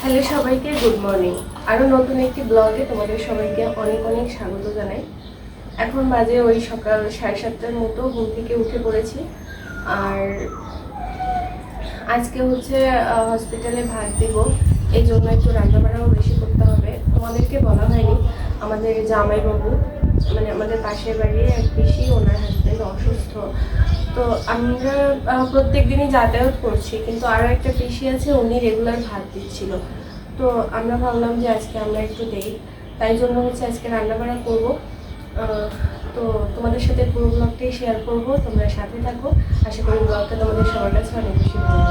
Hello সবাইকে, good morning. আরও নতুন একটি ব্লগে তোমাদের সবাইকে অনেক অনেক স্বাগত জানাই। এখন বাজে ওই সকাল সাড়ে সাতটার মতো, ঘুম থেকে উঠে পড়েছি। আর আজকে হচ্ছে হসপিটালে ভাত দেবো। এই জন্য একটু রান্নাবান্নাও বেশি করতে হবে। তোমাদেরকে বলা হয়নি, আমাদের জামাইবাবু মানে আমাদের পাশের বাড়ির এক বেশি ওনার হাজব্যান্ড অসুস্থ। তো আমরা প্রত্যেক দিনই যাতায়াত করছি, কিন্তু আরও একটা পিসি আছে, উনি রেগুলার ভাত দিচ্ছিল। তো আমরা ভাবলাম যে আজকে আমরা একটু দেই, তাই জন্য হচ্ছে আজকে রান্নাবান্না করব। তো তোমাদের সাথে পুরো ব্লগটাই শেয়ার করব, তোমরা সাথে থাকো। আশা করি ব্লগটা তোমাদের সবার কাছে অনেক বেশি ভালো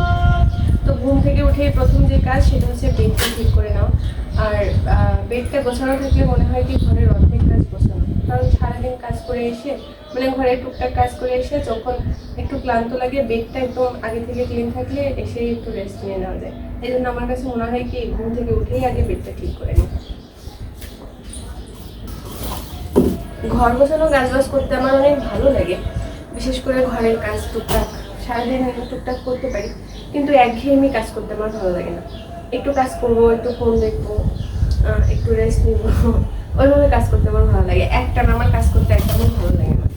তো ঘুম থেকে উঠেই প্রথম যে কাজ, সেটা হচ্ছে বেডটা ঠিক করে নাও। আর বেডটা গোছানো থাকলে মনে হয় কি ঘরের অর্ধেক কাজ গোছানো। কারণ সারাদিন কাজ করে এসে মানে ঘরে টুকটাক কাজ করে এসে যখন একটু ক্লান্ত লাগে, বেডটা একদম আগে থেকে ক্লিন থাকলে এসে একটু রেস্ট নিয়ে নেওয়া যায়। এই জন্য আমার কাছে মনে হয় কি, ঘুম থেকে উঠেই আগে বেডটা ঠিক করে নিই। ঘর গোছানো কাজ বাজ করতে আমার অনেক ভালো লাগে। বিশেষ করে ঘরের কাজ টুকটাক, সারাদিন টুকটাক করতে পারি, কিন্তু একঘেয়েমি কাজ করতে আমার ভালো লাগে না। একটু কাজ করব, একটু ফোন দেখব একটু রেস্ট নিব। ওইভাবে কাজ করতে আমার ভালো লাগে। একটা আমার কাজ করতে একদমই ভালো লাগে না।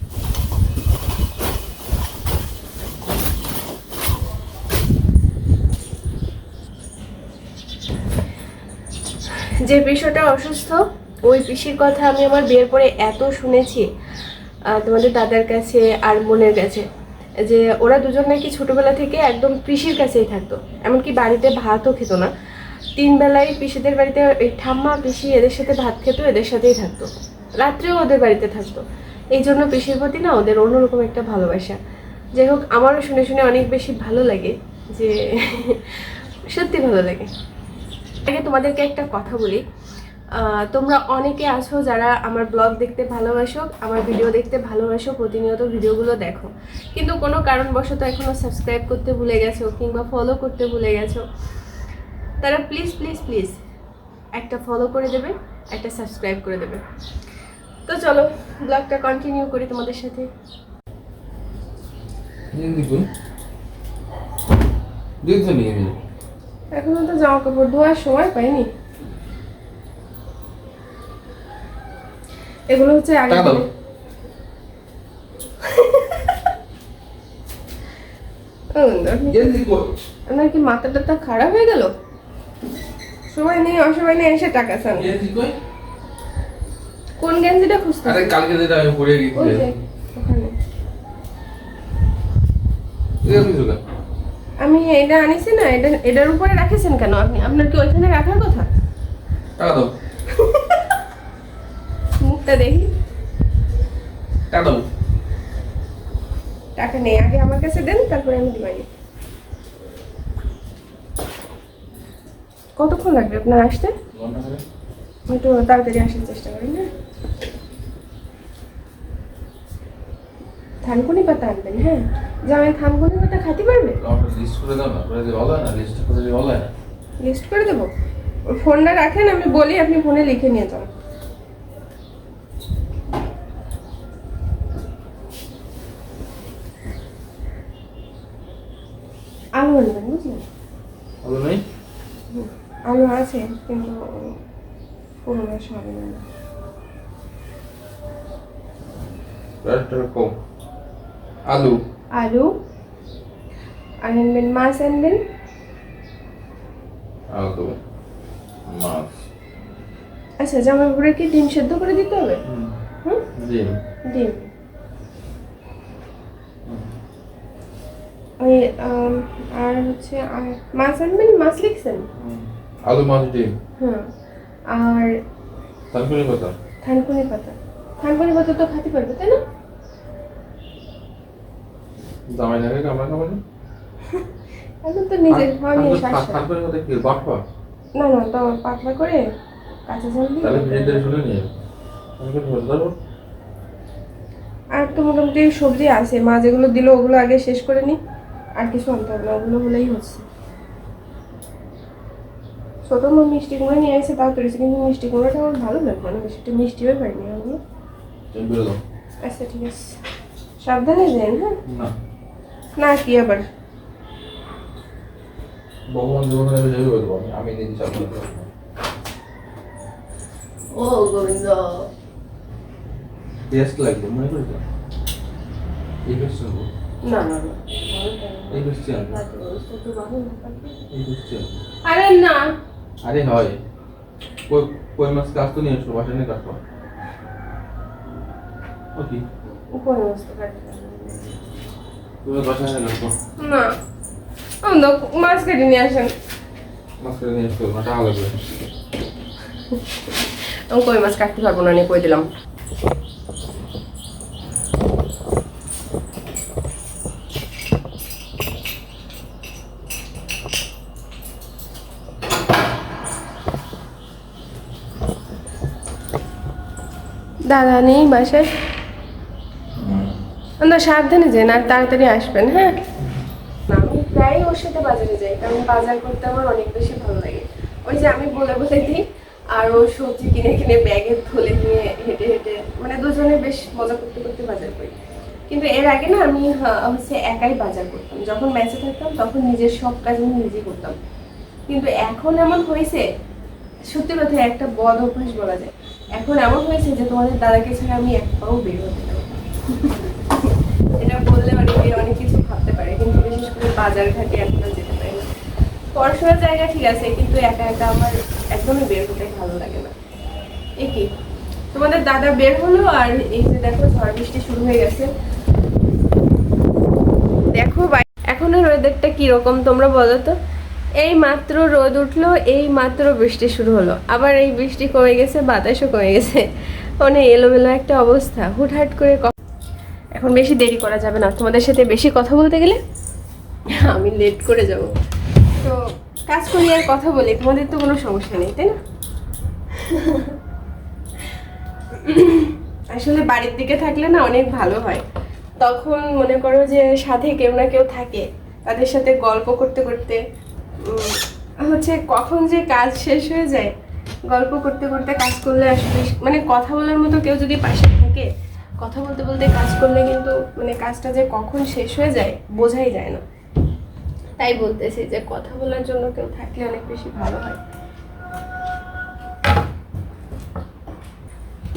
যে পিসোটা অসুস্থ, ওই পিসির কথা আমি আমার বিয়ের পরে এত শুনেছি তোমাদের দাদার কাছে আর বোনের কাছে, যে ওরা দুজন নাকি ছোটবেলা থেকে একদম পিসির কাছেই থাকতো। এমনকি বাড়িতে ভাতও খেত না। তিন বেলায় পিসিদের বাড়িতে এই ঠাম্মা, পিসি এদের সাথে ভাত খেত, এদের সাথেই থাকতো। রাত্রেও ওদের বাড়িতে থাকতো। এই জন্য পিসির প্রতি না ওদের অন্যরকম একটা ভালোবাসা। যাই হোক, আমারও শুনে শুনে অনেক বেশি ভালো লাগে যে সত্যি ভালো লাগে। আগে তোমাদেরকে একটা কথা বলি। তোমরা অনেকে আছো যারা আমার ব্লগ দেখতে ভালোবাসো, আমার ভিডিও দেখতে ভালোবাসো, প্রতিনিয়ত ভিডিওগুলো দেখো। কিন্তু কোনো কারণবশত এখনও সাবস্ক্রাইব করতে ভুলে গেছো কিংবা ফলো করতে ভুলে গেছো তারা প্লিজ প্লিজ প্লিজ একটা ফলো করে দেবে একটা সাবস্ক্রাইব করে দেবে। তো চলো ব্লগটা কন্টিনিউ করি তোমাদের সাথে। এখনও তো জামা কাপড় ধোয়ার সময় পাইনি। এগুলো হচ্ছে আগে আপনার কি মাথা টাথা খারাপ হয়ে গেল? সময় নেই অসময় নেই এসে টাকা চান। কোন গেঞ্জিটা খুঁজতে আরে কালকে যেটা আমি পরে গেছি। ওখানে। আমি এটা আনিছি না এটা এটার উপরে রাখেছেন কেন আপনি? আপনার কি ওইখানে রাখার কথা? টাকা দাও। মুখটা দেখি। টাকা দাও। টাকা নেই আগে আমার কাছে দেন তারপরে আমি দিবানি কতক্ষণ লাগবে আপনার আসতে? একটু তাড়াতাড়ি আসার চেষ্টা করি না থানকুনি পাতা আনবেন হ্যাঁ? জামাই থানকুনি পাতা খাতে পারবে? লিস্ট করে দাও না করে দিয়ে ভালো না লিস্ট করে দিয়ে ভালো না লিস্ট করে দেবো? ফোনটা রাখেন আমি বলি আপনি ফোনে লিখে নিয়ে যান। আলু আনবেন বুঝলেন? আলু আছে কিন্তু পুরো মাস হবে না। আলু। আলু। আর আনবেন মাছ আনবেন। আলু মাছ। আচ্ছা জামাই বুড়ে কি ডিম সেদ্ধ করে দিতে হবে? হুম। ডিম। ডিম। ওই আর হচ্ছে মাছ আনবেন মাছ লিখছেন? আলু মাছ ডিম। হ্যাঁ আর তারপরে কথা থানকুনি পাতা। থানকুনি পাতা তো খাতে পারবে তাই না? জামাই লাগে কামড়া না এখন তো নিজের নিয়ে শ্বাস তারপরে কথা কি বাটবা না না তো পাতলা করে কাঁচা জল দিয়ে তাহলে ভিজে দিয়ে শুনে নিয়ে বলতে পারব আর তো মোটামুটি সবজি আছে মা যেগুলো দিল ওগুলো আগে শেষ করে নি। আর কিছু আনতে হবে না ওগুলো হলেই হচ্ছে। ছোট মা মিষ্টি কুমড়ো নিয়ে এসে তাও করেছে কিন্তু মিষ্টি কুমড়োটা আমার ভালো লাগবে না বেশি একটু মিষ্টি হয়ে তুমি বেরো দাও। আচ্ছা ঠিক আছে। সাবধানে যান হ্যাঁ? না। না কি আবার? ভগবান জীবনে ভেবে বলব আমি আমি নিজে চাকরি ও গোবিন্দ টেস্ট লাগবে মনে করি এই না এই আরে না আরে হয়। কই কই মাছ কাজ তো নিয়ে এসো বাসা নিয়ে কাটবো ওকে উপরে অবস্থা কাটতে তুমি বাসা নিয়ে কাটবো না। মাছ কেটে নিয়ে আসেন। মাছ করে নিয়ে টাকা আমি কই মাছ কাটতে পারব না নিয়ে কই দিলাম? দাদা নেই বাসায়। আমরা সাবধানে যান আর তাড়াতাড়ি আসবেন হ্যাঁ? আমি প্রায় ওর সাথে বাজারে যাই, কারণ বাজার করতে আমার অনেক বেশি ভালো লাগে। ওই যে আমি বলে বলে দিই, আর ও সবজি কিনে কিনে ব্যাগে থলে নিয়ে হেঁটে হেঁটে মানে দুজনে বেশ মজা করতে করতে বাজার করি। কিন্তু এর আগে না আমি হচ্ছে একাই বাজার করতাম। যখন ম্যাচে থাকতাম, তখন নিজের সব কাজ আমি নিজে করতাম। কিন্তু এখন এমন হয়েছে, সত্যি কথা একটা বদ অভ্যাস বলা যায়। এখন এমন হয়েছে যে তোমাদের দাদাকে ছাড়া আমি এক পাও বের হতে এটা বললে অনেকে অনেক কিছু ভাবতে পারে, কিন্তু বিশেষ করে বাজার ঘাটে এখন যেতে পারি পড়াশোনার জায়গা ঠিক আছে, কিন্তু একা একা আমার একদমই বের হতে ভালো লাগে না। একই তোমাদের দাদা বের হলো আর এই যে দেখো ঝড় বৃষ্টি শুরু হয়ে গেছে। দেখো এখনের ওয়েদারটা কীরকম তোমরা বলো তো? এই মাত্র রোদ উঠল, এই মাত্র বৃষ্টি শুরু হলো। আবার এই বৃষ্টি কমে গেছে, বাতাসও কমে গেছে। মানে এলোমেলো একটা অবস্থা। হুটহাট করে এখন বেশি দেরি করা যাবে না। তোমাদের সাথে বেশি কথা বলতে গেলে আমি লেট করে যাব। তো কাজ করি আর কথা বলি। তোমাদের তো কোনো সমস্যা নেই, তাই না? আসলে বাড়ির দিকে থাকলে না অনেক ভালো হয়। তখন মনে করো যে সাথে কেউ না কেউ থাকে। তাদের সাথে গল্প করতে করতে হচ্ছে কখন যে কাজ শেষ হয়ে যায়, গল্প করতে করতে কাজ করলে আসলে মানে কথা বলার মতো কেউ যদি পাশে থাকে, কথা বলতে বলতে কাজ করলে কিন্তু মানে কাজটা যে কখন শেষ হয়ে যায় বোঝাই যায় না। তাই বলতেছি যে কথা বলার জন্য কেউ থাকলে অনেক বেশি ভালো হয়।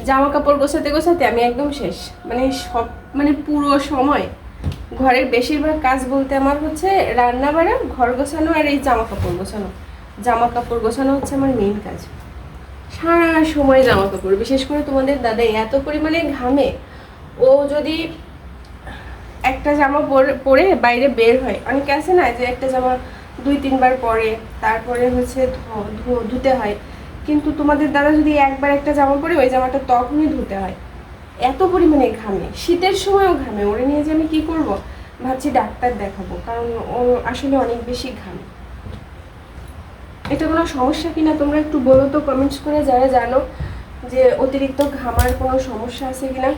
জামা কাপড় গোছাতে গোছাতে আমি একদম শেষ মানে সব মানে পুরো সময় ঘরের বেশিরভাগ কাজ বলতে আমার হচ্ছে রান্না বাড়া, ঘর গোছানো আর এই জামা কাপড় গোছানো। জামা কাপড় গোছানো হচ্ছে আমার মেইন কাজ। সারা সময় জামা কাপড়, বিশেষ করে তোমাদের দাদা এত পরিমাণে ঘামে, ও যদি একটা জামা পরে বাইরে বের হয়। অনেকে আছে না যে একটা জামা দুই, তিনবার পরে, তারপরে হচ্ছে ধুতে হয়। কিন্তু তোমাদের দাদা যদি একবার একটা জামা পরে, ওই জামাটা তখনই ধুতে হয়। এত পরিমাণে ঘামে। শীতের সময়ও ঘামে। ওরে নিয়ে যে আমি কি করব? ভাবছি ডাক্তার দেখাবো, কারণ ও আসলে অনেক বেশি ঘামে। এটা কোনো সমস্যা কিনা তোমরা একটু বলো তো কমেন্টস করে যারা জানো যে অতিরিক্ত ঘামার কোনো সমস্যা আছে কিনা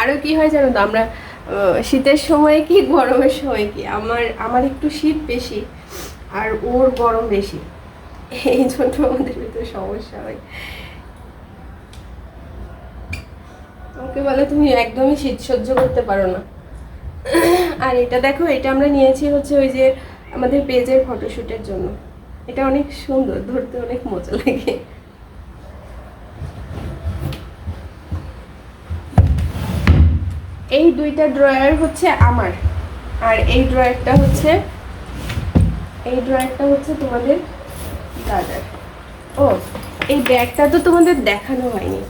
আরও কি হয় জানো তো, আমরা শীতের সময় কি, গরমের সময় কি? আমার আমার একটু শীত বেশি, আর ওর গরম বেশি। এই জন্য আমাদের ভিতরে সমস্যা হয়। ওকে বলে তুমি একদমই শীত সহ্য করতে পারো না। আর এটা দেখো, এটা আমরা নিয়েছি হচ্ছে ওই যে আমাদের পেজের ফটোশ্যুটের জন্য। এটা অনেক সুন্দর, ধরতে অনেক মজা লাগে। এই দুইটা ড্রয়ার হচ্ছে আমার। আর এই ড্রয়ারটা হচ্ছে, এই ড্রয়ারটা হচ্ছে তোমাদের দাদার। ও, এই ব্যাগটা তো তোমাদের দেখানো হয়নি।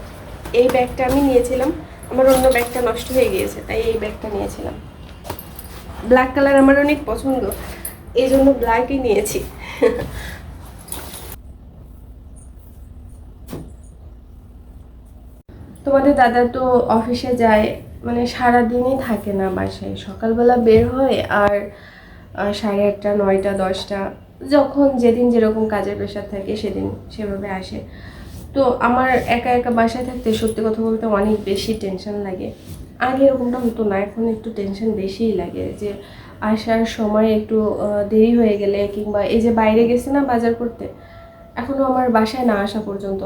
এই ব্যাগটা আমি নিয়েছিলাম, আমার অন্য ব্যাগটা নষ্ট হয়ে গিয়েছে, তাই এই ব্যাগটা নিয়েছিলাম। ব্ল্যাক কালার আমার অনেক পছন্দ এই জন্য ব্ল্যাকই নিয়েছি। তোমাদের দাদা তো অফিসে যায় মানে সারা দিনই থাকে না বাসায়। সকালবেলা বের হয় আর সাড়ে আটটা, নয়টা, দশটা। যখন যেদিন যেরকম কাজের প্রেশার থাকে সেদিন সেভাবে আসে। তো আমার একা একা বাসায় থাকতে সত্যি কথা বলতে অনেক বেশি টেনশন লাগে। আগে এরকমটা হতো না, এখন একটু টেনশন বেশিই লাগে যে আসার সময় একটু দেরি হয়ে গেলে কিংবা এই যে বাইরে গেছে না বাজার করতে এখনও আমার বাসায় না আসা পর্যন্ত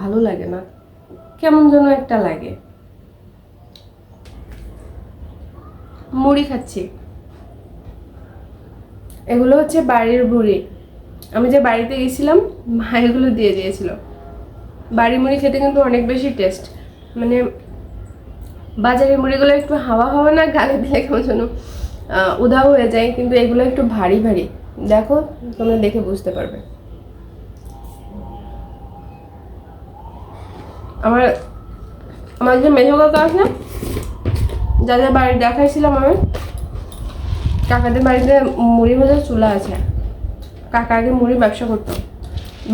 ভালো লাগে না। কেমন যেন একটা লাগে। মুড়ি খাচ্ছি। এগুলো হচ্ছে বাড়ির বুড়ি আমি যে বাড়িতে গেছিলাম মা এগুলো দিয়ে দিয়েছিল। বাড়ির মুড়ি খেতে কিন্তু অনেক বেশি টেস্ট মানে বাজারের মুড়িগুলো একটু হাওয়া হাওয়া না, গালে দিলে কেমন যেন উধাও হয়ে যায়, কিন্তু এগুলো একটু ভারী ভারী। দেখো, তোমরা দেখে বুঝতে পারবে। আমার আমার যে মেঝো কাকা আছে যাদের বাড়ি দেখাইছিলাম আমি কাকাদের বাড়িতে মুড়ি ভাজার চুলা আছে। কাকা আগে মুড়ি ব্যবসা করতো।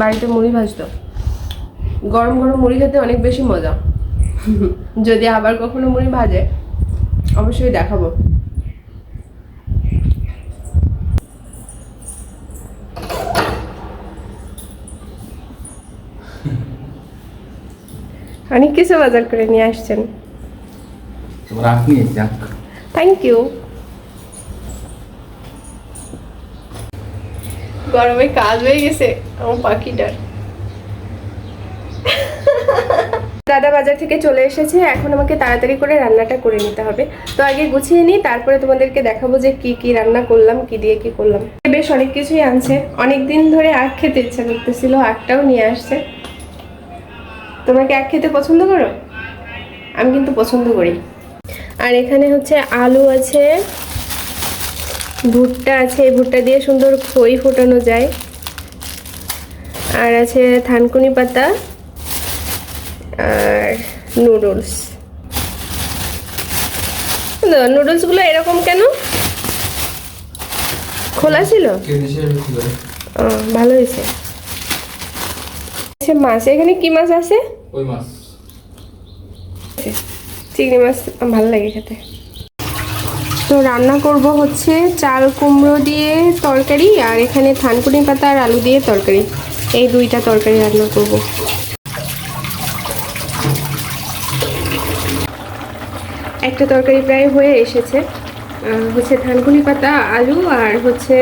বাড়িতে মুড়ি ভাজতো। গরম গরম মুড়ি খেতে অনেক বেশি মজা। যদি আবার কখনো মুড়ি ভাজে অবশ্যই দেখাবো। অনেক কিছু বাজার করে নিয়ে আসছেন। থ্যাংক ইউ গরমে কাজ হয়ে গেছে, আমার পাখিটার। দাদা বাজার থেকে চলে এসেছে, এখন আমাকে তাড়াতাড়ি করে রান্নাটা করে নিতে হবে। তো আগে গুছিয়ে নিই, তারপরে তোমাদেরকে দেখাবো যে কি কি রান্না করলাম, কি দিয়ে কি করলাম। বেশ অনেক কিছুই আনছে। অনেক দিন ধরে আখ খেতে ইচ্ছা করতেছিল, আখটাও নিয়ে আসছে। তোমরা কি আখ খেতে পছন্দ করো? আমি কিন্তু পছন্দ করি। আর এখানে হচ্ছে আলু আছে ভুট্টা আছে এই ভুট্টা দিয়ে সুন্দর খই ফোটানো যায়। আর আছে থানকুনি পাতা আর নুডলস। নুডলসগুলো এরকম কেন? খোলা ছিল? ও, ভালো হয়েছে। আচ্ছা মাছ এখানে কি মাছ আছে? ওই মাছ? চিংড়ি মাছ ভালো লাগে খেতে। তো রান্না করব হচ্ছে চাল কুমড়ো দিয়ে তরকারি আর এখানে থানকুনি পাতা আর আলু দিয়ে তরকারি। এই দুইটা তরকারি রান্না করব। একটা তরকারি প্রায় হয়ে এসেছে। হচ্ছে থানকুনি পাতা, আলু আর হচ্ছে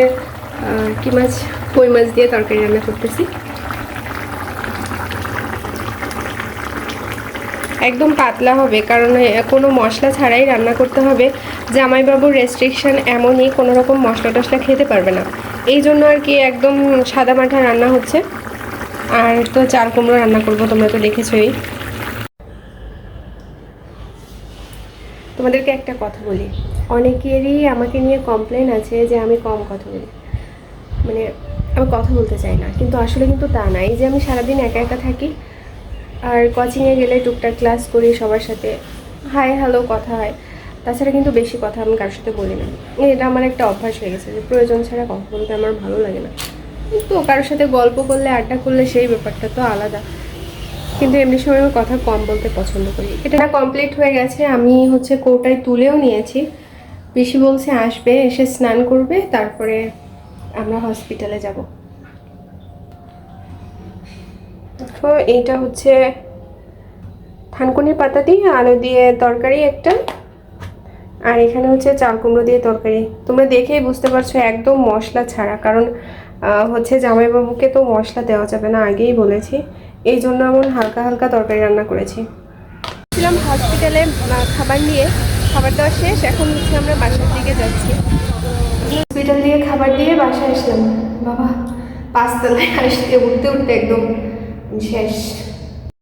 কি মাছ? কই মাছ দিয়ে তরকারি রান্না করতেছি। একদম পাতলা হবে, কারণ কোনো মশলা ছাড়াই রান্না করতে হবে। জামাইবাবুর রেস্ট্রিকশান এমনই কোনো রকম মশলা টশলা খেতে পারবে না। এই জন্য আর কি একদম সাদা মাঠা রান্না হচ্ছে। আর তো চাল কুমড়ো রান্না করব, তোমরা তো দেখেছোই। তোমাদেরকে একটা কথা বলি। অনেকেরই আমাকে নিয়ে কমপ্লেন আছে যে আমি কম কথা বলি। মানে আমি কথা বলতে চাই না, কিন্তু আসলে কিন্তু তা না। এই যে আমি সারাদিন একা একা থাকি, আর কোচিংয়ে গেলে টুকটাক ক্লাস করি সবার সাথে। হাই হ্যালো কথা হয়। তাছাড়া কিন্তু বেশি কথা আমি কারোর সাথে বলি না। এটা আমার একটা অভ্যাস হয়ে গেছে যে প্রয়োজন ছাড়া কথা বলতে আমার ভালো লাগে না। কিন্তু কারোর সাথে গল্প করলে, আড্ডা করলে সেই ব্যাপারটা তো আলাদা। কিন্তু এমনি সময় কথা কম বলতে পছন্দ করি। এটা কমপ্লিট হয়ে গেছে, আমি হচ্ছে কৌটায় তুলেও নিয়েছি। পিসি বলছে, আসবে, এসে স্নান করবে, তারপরে আমরা হসপিটালে যাব। তো এইটা হচ্ছে থানকুনি পাতা দিয়ে, আলু দিয়ে তরকারি একটা। আর এখানে হচ্ছে চাল কুমড়ো দিয়ে তরকারি। তোমরা দেখেই বুঝতে পারছ একদম মশলা ছাড়া। কারণ হচ্ছে জামাইবাবুকে তো মশলা দেওয়া যাবে না আগেই বলেছি। এই জন্য এমন হালকা হালকা তরকারি রান্না করেছি। ছিলাম হসপিটালে খাবার নিয়ে। খাবার দেওয়া শেষ এখন হচ্ছে আমরা বাসার দিকে যাচ্ছি। হসপিটাল দিয়ে খাবার দিয়ে বাসায় আসলাম। বাবা পাঁচতলায় আসতে উঠতে উঠতে একদম শেষ।